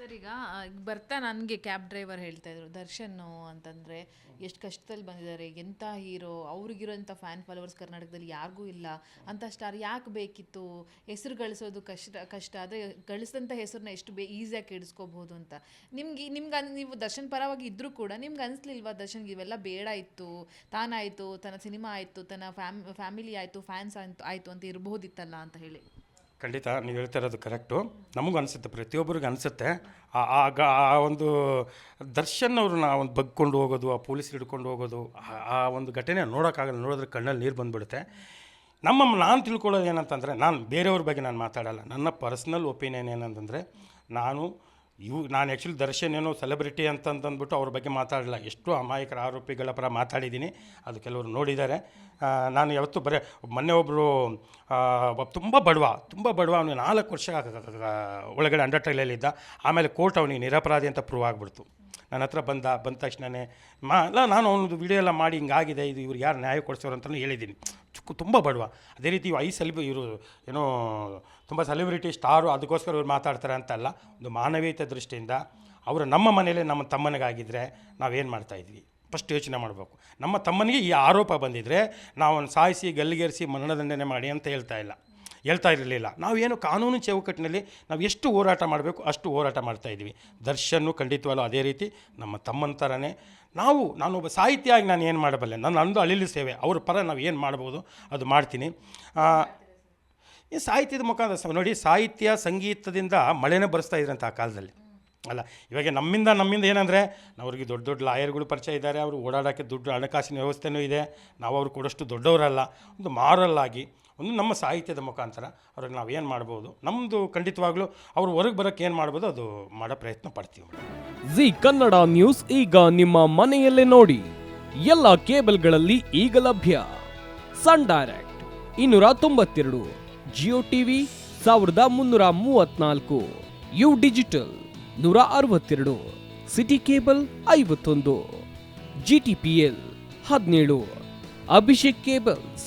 Sir, ಈಗ ಬರ್ತಾ ನನಗೆ ಕ್ಯಾಬ್ ಡ್ರೈವರ್ ಹೇಳ್ತಾ ಇದ್ರು ದರ್ಶನ್ ಅಂತಂದರೆ ಎಷ್ಟು ಕಷ್ಟದಲ್ಲಿ ಬಂದಿದ್ದಾರೆ ಎಂಥ ಹೀರೋ ಅವ್ರಿಗಿರೋಂಥ ಫ್ಯಾನ್ ಫಾಲೋವರ್ಸ್ ಕರ್ನಾಟಕದಲ್ಲಿ ಯಾರಿಗೂ ಇಲ್ಲ. ಅಂಥ ಸ್ಟಾರ್ ಯಾಕೆ ಬೇಕಿತ್ತು? ಹೆಸರು ಗಳಿಸೋದು ಕಷ್ಟ ಕಷ್ಟ. ಆದರೆ ಗಳಿಸಿದಂಥ ಹೆಸರನ್ನ ಎಷ್ಟು ಬೇ ಈಸಿಯಾಗಿ ಕೆಡಿಸ್ಕೋಬೋದು ಅಂತ. ನಿಮ್ಗೆ ನಿಮ್ಗೆ ಅನ್, ನೀವು ದರ್ಶನ್ ಪರವಾಗಿ ಇದ್ದರೂ ಕೂಡ ನಿಮ್ಗೆ ಅನಿಸ್ಲಿಲ್ವಾ ದರ್ಶನ್ಗೆ ಇವೆಲ್ಲ ಬೇಡ ಇತ್ತು, ತಾನಾಯಿತು, ತನ್ನ ಸಿನಿಮಾ ಆಯಿತು, ತನ್ನ ಫ್ಯಾಮ್ ಫ್ಯಾಮಿಲಿ ಆಯಿತು ಫ್ಯಾನ್ಸ್ ಆಯಿತು ಆಯಿತು ಅಂತ ಇರ್ಬೋದಿತ್ತಲ್ಲ ಅಂತ ಹೇಳಿ? ಖಂಡಿತ ನೀವು ಹೇಳ್ತಾ ಇರೋದು ಕರೆಕ್ಟು. ನಮಗೂ ಅನಿಸುತ್ತೆ, ಪ್ರತಿಯೊಬ್ಬರಿಗೂ ಅನಿಸುತ್ತೆ. ಆಗ ಆ ಒಂದು ದರ್ಶನ್ ಅವ್ರನ್ನ ಒಂದು ಬಗ್ಕೊಂಡು ಹೋಗೋದು, ಆ ಪೊಲೀಸ್ ಹಿಡ್ಕೊಂಡು ಹೋಗೋದು, ಆ ಒಂದು ಘಟನೆ ನೋಡೋಕ್ಕಾಗಲ್ಲ, ನೋಡಿದ್ರೆ ಕಣ್ಣಲ್ಲಿ ನೀರು ಬಂದುಬಿಡುತ್ತೆ. ನಮ್ಮ, ನಾನು ತಿಳ್ಕೊಳ್ಳೋದು ಏನಂತಂದರೆ ನಾನು ಬೇರೆಯವ್ರ ಬಗ್ಗೆ ನಾನು ಮಾತಾಡಲ್ಲ. ನನ್ನ ಪರ್ಸ್ನಲ್ ಒಪಿನಿಯನ್ ಏನಂತಂದರೆ, ನಾನು ಇವು ನಾನು ಆ್ಯಕ್ಚುಲಿ ದರ್ಶನ್ ಏನೋ ಸೆಲೆಬ್ರಿಟಿ ಅಂತಂತಂದ್ಬಿಟ್ಟು ಅವ್ರ ಬಗ್ಗೆ ಮಾತಾಡಲ್ಲ ಎಷ್ಟು ಅಮಾಯಕರ ಆರೋಪಿಗಳ ಪರ ಮಾತಾಡಿದ್ದೀನಿ. ಅದು ಕೆಲವರು ನೋಡಿದ್ದಾರೆ. ನಾನು ಯಾವತ್ತೂ ಬರೀ, ಮೊನ್ನೆ ಒಬ್ಬರು ತುಂಬ ಬಡವ ತುಂಬ ಬಡವ ಅವನು ನಾಲ್ಕು ವರ್ಷ ಒಳಗಡೆ ಅಂಡರ್ ಟ್ರೈಲಲ್ಲಿದ್ದ ಆಮೇಲೆ ಕೋರ್ಟ್ ಅವನಿಗೆ ನಿರಪರಾಧಿ ಅಂತ ಪ್ರೂವ್ ಆಗಿಬಿಡ್ತು. ನನ್ನ ಹತ್ರ ಬಂದ ಬಂದ ತಕ್ಷಣವೇ ಮಾ, ಅಲ್ಲ, ನಾನು ಅವನದು ವಿಡಿಯೋ ಎಲ್ಲ ಮಾಡಿ ಹಿಂಗಾಗಿದೆ, ಇದು ಇವ್ರು ಯಾರು ನ್ಯಾಯ ಕೊಡಿಸೋರು ಅಂತಲೂ ಹೇಳಿದ್ದೀನಿ. ತುಂಬ ಬಡವ. ಅದೇ ರೀತಿ ಐ ಸೆಲಿಬ್ ಇವರು ಏನೋ ತುಂಬ ಸೆಲೆಬ್ರಿಟಿ, ಸ್ಟಾರು, ಅದಕ್ಕೋಸ್ಕರ ಇವ್ರು ಮಾತಾಡ್ತಾರೆ ಅಂತಲ್ಲ, ಒಂದು ಮಾನವೀಯತೆ ದೃಷ್ಟಿಯಿಂದ ಅವರು ನಮ್ಮ ಮನೇಲಿ ನಮ್ಮ ತಮ್ಮನಿಗಾಗಿದ್ದರೆ ನಾವೇನು ಮಾಡ್ತಾಯಿದ್ವಿ ಫಸ್ಟ್ ಯೋಚನೆ ಮಾಡಬೇಕು. ನಮ್ಮ ತಮ್ಮನಿಗೆ ಈ ಆರೋಪ ಬಂದಿದ್ದರೆ ನಾವು ಸಾಯಿಸಿ, ಗಲ್ಲಿಗೇರಿಸಿ ಮರಣದಂಡನೆ ಮಾಡಿ ಅಂತ ಹೇಳ್ತಾ ಇಲ್ಲ. ಹೇಳ್ತಾ ಇರಲಿಲ್ಲ. ನಾವೇನು ಕಾನೂನು ಚೌಕಟ್ಟಿನಲ್ಲಿ ನಾವು ಎಷ್ಟು ಹೋರಾಟ ಮಾಡಬೇಕು ಅಷ್ಟು ಹೋರಾಟ ಮಾಡ್ತಾ ಇದ್ದೀವಿ. ದರ್ಶನ್ನು ಖಂಡಿತವಲ್ಲೂ ಅದೇ ರೀತಿ ನಮ್ಮ ತಮ್ಮನ ಥರನೇ ನಾವು, ನಾನೊಬ್ಬ ಸಾಹಿತ್ಯವಾಗಿ ನಾನು ಏನು ಮಾಡಬಲ್ಲೆ? ನಾನು ಅಂದು ಅಳಿಲು ಸೇವೆ. ಅವ್ರ ಪರ ನಾವು ಏನು ಮಾಡ್ಬೋದು ಅದು ಮಾಡ್ತೀನಿ. ಈ ಸಾಹಿತ್ಯದ ಮುಖಾಂತರ ನೋಡಿ ಸಾಹಿತ್ಯ ಸಂಗೀತದಿಂದ ಮಳೆನೇ ಬರೆಸ್ತಾ ಇದ್ರಂತ ಆ ಕಾಲದಲ್ಲಿ. ಅಲ್ಲ, ಇವಾಗ ನಮ್ಮಿಂದ ನಮ್ಮಿಂದ ಏನಂದರೆ ಅವ್ರಿಗೆ ದೊಡ್ಡ ದೊಡ್ಡ ಲಾಯರ್ಗಳು ಪರಿಚಯ ಇದ್ದಾರೆ. ಅವರು ಓಡಾಡೋಕ್ಕೆ ದುಡ್ಡು ಹಣಕಾಸಿನ ವ್ಯವಸ್ಥೆನೂ ಇದೆ. ನಾವು ಅವ್ರು ಕೊಡೋಷ್ಟು ದೊಡ್ಡವರಲ್ಲ. ಒಂದು ಮಾರಲ್ಲಾಗಿ ಒಂದು ನಮ್ಮ ಸಾಹಿತ್ಯದ ಮುಖಾಂತರ ಅವ್ರಿಗೆ ನಾವು ಏನು ಮಾಡ್ಬೋದು? ನಮ್ಮದು ಖಂಡಿತವಾಗ್ಲೂ ಅವ್ರು ಹೊರಗೆ ಬರೋಕ್ಕೆ ಏನು ಮಾಡ್ಬೋದು? ಅದು ಮಾಡೋ ಪ್ರಯತ್ನ ಪಡ್ತೀವಿ ಜಿ ಕನ್ನಡ ನ್ಯೂಸ್ ಈಗ ನಿಮ್ಮ ಮನೆಯಲ್ಲೇ ನೋಡಿ. ಎಲ್ಲ ಕೇಬಲ್ಗಳಲ್ಲಿ ಈಗ ಲಭ್ಯ. ಸನ್ ಡೈರೆಕ್ಟ್ ಇನ್ನೂರ ತೊಂಬತ್ತೆರಡು, ಜಿಯೋ ಟಿವಿ ಸಾವಿರದ ಮುನ್ನೂರ ಮೂವತ್ನಾಲ್ಕು, ಯು ಡಿಜಿಟಲ್ ನೂರ ಅರವತ್ತೆರಡು, ಸಿಟಿ ಕೇಬಲ್ ಐವತ್ತೊಂದು, ಜಿ ಟಿ ಪಿ ಎಲ್ ಹದಿನೇಳು, ಅಭಿಷೇಕ್ ಕೇಬಲ್ಸ್